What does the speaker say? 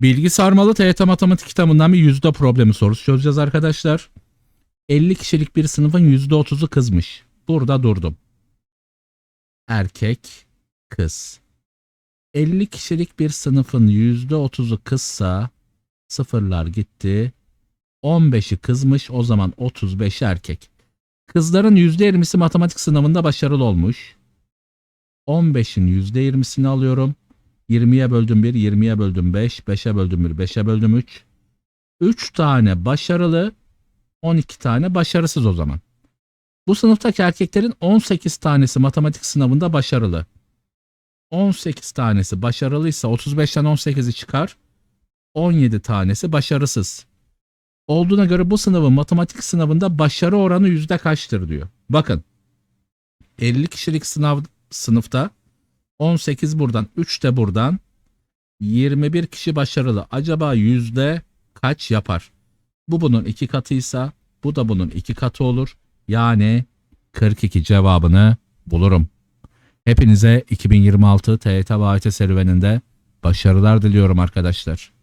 Bilgi sarmalı TYT matematik kitabından bir yüzde problemi sorusu çözeceğiz arkadaşlar. 50 kişilik bir sınıfın %30'u kızmış. Burada durdum. Erkek, kız. 50 kişilik bir sınıfın %30'u kızsa sıfırlar gitti. 15'i kızmış o zaman 35 erkek. Kızların %20'si matematik sınavında başarılı olmuş. 15'in %20'sini alıyorum. 20'ye böldüm 1, 20'ye böldüm 5, 5'e böldüm 1, 5'e böldüm 3. 3 tane başarılı, 12 tane başarısız o zaman. Bu sınıftaki erkeklerin 18 tanesi matematik sınavında başarılı. 18 tanesi başarılıysa 35'ten 18'i çıkar. 17 tanesi başarısız. Olduğuna göre bu sınavın matematik sınavında başarı oranı yüzde kaçtır diyor. Bakın 50 kişilik sınav sınıfta 18 buradan 3 de buradan 21 kişi başarılı. Acaba yüzde kaç yapar? Bu bunun iki katıysa bu da bunun iki katı olur. Yani 42 cevabını bulurum. Hepinize 2026 TYT ve serüveninde başarılar diliyorum arkadaşlar.